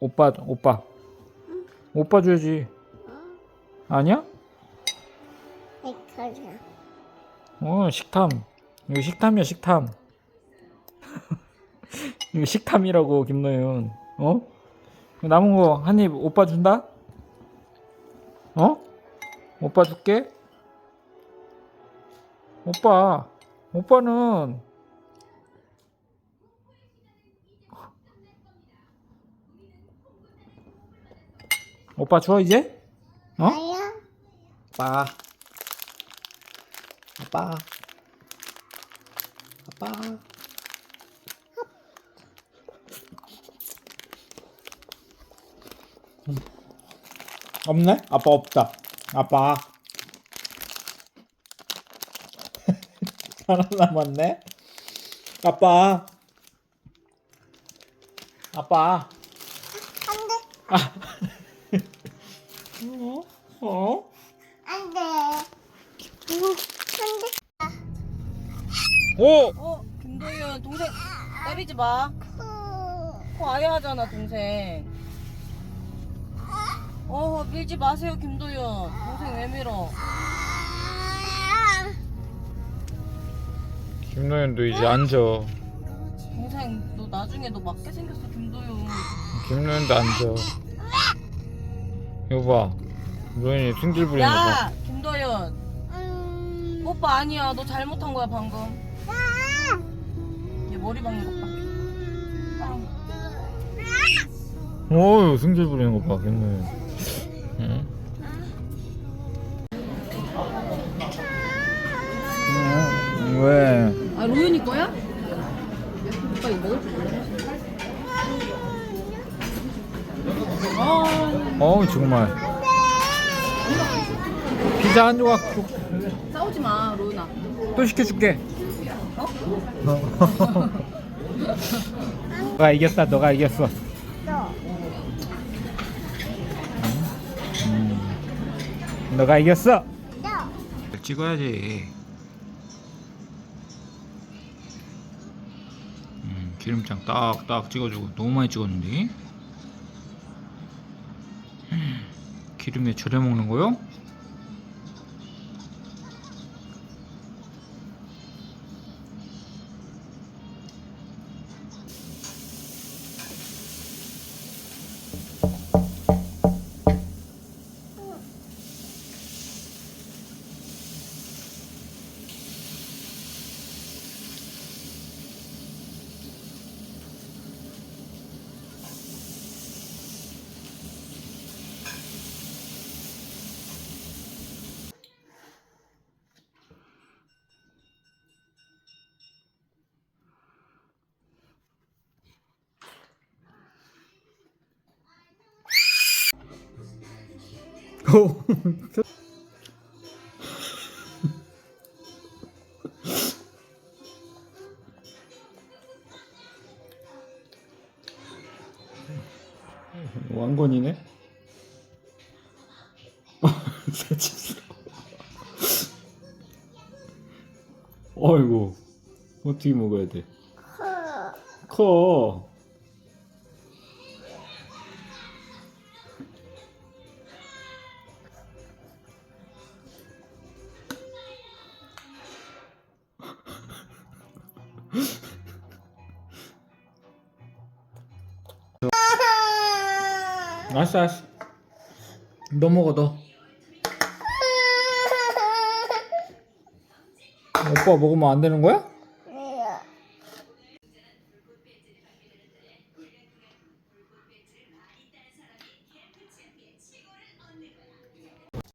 오빠 오빠 오빠 줘야지 아니야? 백화점. 어 식탐 이거 식탐이야 식탐 이거 식탐이라고 김노윤 어? 남은 거 한 입 오빠 준다? 어? 오빠 줄게? 오빠 오빠는 오빠 줘 이제? 어? 아야. 아빠 아빠 아빠 음. 없네? 아빠 없다 아빠 하나 남았네 아빠 아빠 안 돼. 아 어? 어? 안 돼. 안 돼. 오! 어, 김도윤 동생 때리지 마. 후. 코 아야 하잖아 동생. 어 밀지 마세요 김도윤. 동생 왜 밀어? 김노현도 이제 앉아 동생 너 나중에 너 맞게 생겼어 김도윤. 김노현도 앉아 이거 봐 노현이 승질 부리는 거 봐. 야 김도윤 음. 오빠 아니야 너 잘못한 거야 방금. 얘 머리 박는 것 봐. 빵. 어휴 승질 부리는 거봐 김노현 응? 응, 왜? 아 로윤이 거야? 오빠 이거 먹을 줄 몰라. 아 어우 정말 피자 한 조각 또- 싸우지 마 로윤아. 또 시켜줄게 어? 너가 이겼다 너가 이겼어 또. 음. 너가 이겼어 또. 찍어야지 음, 기름장 딱딱 찍어주고 너무 많이 찍었는데 기름에 절여 먹는 거요? 왕건이네. 사치스러워. 어이구, 어떻게 먹어야 돼? 커. 알았어, 알았어. 너 먹어, 너. 오빠 먹으면 안 되는 거야?